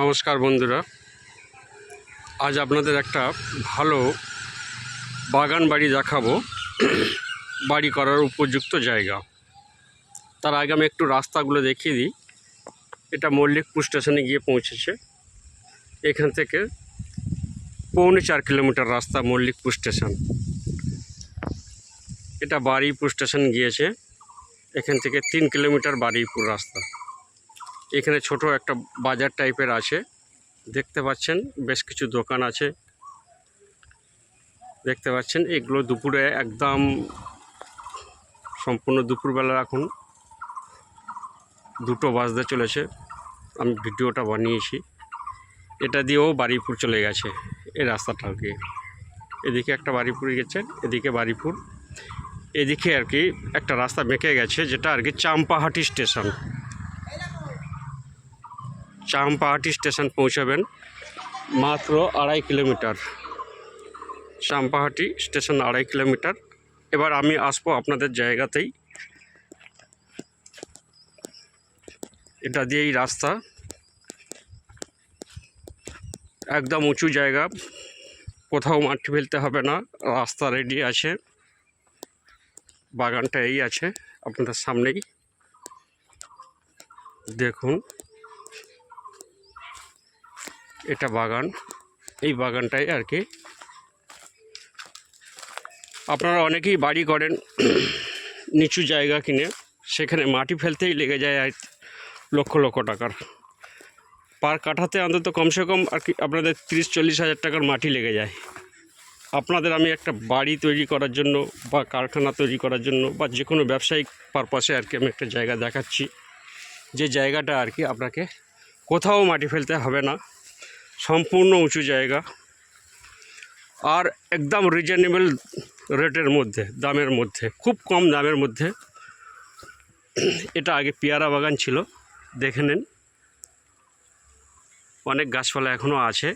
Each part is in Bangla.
নমস্কার বন্ধুরা। আজ আপনাদের একটা ভালো বাগান বাড়ি দেখাবো। বাড়ি করার উপযুক্ত জায়গা। তার আগে আমি একটু রাস্তাগুলো দেখিয়ে দিই। এটা মল্লিকপুর স্টেশনে গিয়ে পৌঁছেছে। এখান থেকে পৌনে চার কিলোমিটার রাস্তা মল্লিকপুর স্টেশন। এটা বারুইপুর স্টেশন গিয়েছে। এখান থেকে তিন কিলোমিটার বারুইপুর রাস্তা। এখানে ছোট একটা বাজার টাইপের আছে। দেখতে পাচ্ছেন, বেশ কিছু দোকান আছে। দেখতে পাচ্ছেন, এগুলো দুপুরে একদম সম্পূর্ণ দুপুরবেলা এখন দুটো বাজতে চলেছে। আমি ভিডিওটা বানিয়েছি। এটা দিয়েও বারুইপুর চলে গেছে, এই রাস্তাটাকে এদিকে একটা বারুইপুর গেছে, এদিকে বারুইপুর এদিকে আর কি একটা রাস্তা বেঁকে গেছে, যেটা আর কি চাম্পাহাটি স্টেশন। চাম্পাহাটি স্টেশন পৌঁছাবেন মাত্র আড়াই কিলোমিটার। চাম্পাহাটি স্টেশন আড়াই কিলোমিটার। এবার আমি আসব আপনাদের জায়গাতেই। এটা দিয়েই রাস্তা। একদম উঁচু জায়গা। কোথাও মাটি ফেলতে হবে না। রাস্তা রেডি আছে। বাগানটা এই আছে আপনাদের সামনেই। দেখুন। এটা বাগান। এই বাগানটাই আর কি। আপনারা অনেকেই বাড়ি করেন, নিচু জায়গা কিনে, সেখানে মাটি ফেলতেই লেগে যায় লক্ষ লক্ষ টাকার। পার কাঠাতে অন্তত কমসে কম আর কি আপনাদের তিরিশ চল্লিশ হাজার টাকার মাটি লেগে যায়। আপনাদের আমি একটা বাড়ি তৈরি করার জন্য বা কারখানা তৈরি করার জন্য বা যে কোনো ব্যবসায়িক পারপাসে আর কি আমি একটা জায়গা দেখাচ্ছি। যে জায়গাটা আর কি আপনাকে কোথাও মাটি ফেলতে হবে না। সম্পূর্ণ উঁচু জায়গা আর একদম রিজনেবল রেটের মধ্যে, দামের মধ্যে, খুব কম দামের মধ্যে। এটা আগে পেয়ারা বাগান ছিল, দেখে নেন। অনেক গাছপালা এখনও আছে।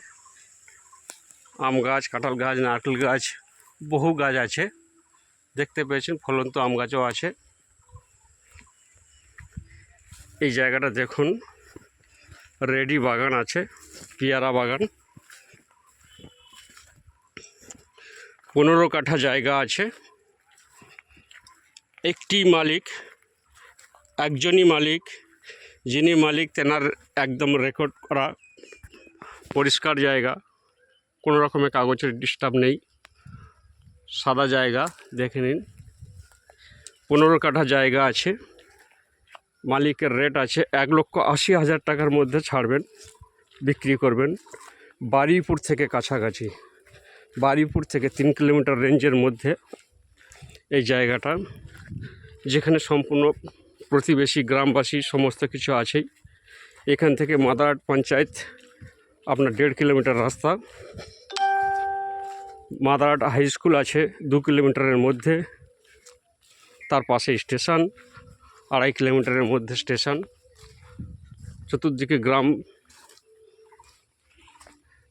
আম গাছ, কাঁঠাল গাছ, নারকেল গাছ, বহু গাছ আছে। দেখতে পেয়েছেন, ফলন্ত আম গাছও আছে। এই জায়গাটা দেখুন রেডি বাগান আছে। পেয়ারা বাগান। পনেরো কাঠা জায়গা আছে। একটি মালিক, একজনই মালিক, যিনি মালিক, তেনার একদম রেকর্ড করা, পরিষ্কার জায়গা। কোনো রকমের কাগজের ডিস্টার্ব নেই। সাদা জায়গা, দেখে নিন। পনেরো কাঠা জায়গা আছে। মালিকের রেট আছে এক লক্ষ আশি হাজার টাকার মধ্যে ছাড়বেন। বিক্রি করবেন। বারুইপুর থেকে কাছাকাছি। বারুইপুর থেকে তিন কিলোমিটার রেঞ্জের মধ্যে এই জায়গাটা, যেখানে সম্পূর্ণ প্রতিবেশী গ্রামবাসী সমস্ত কিছু আছেই। এখান থেকে মাদারহাট পঞ্চায়েত, আপনার দেড় কিলোমিটার রাস্তা। মাদারহাট হাই স্কুল আছে দু কিলোমিটারের মধ্যে। তার পাশে স্টেশন, আড়াই কিলোমিটারের মধ্যে স্টেশন। চতুর্দিকে গ্রাম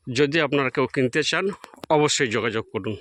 যদি আপনারা কেউ কিনতে চান অবশ্যই যোগাযোগ করুন।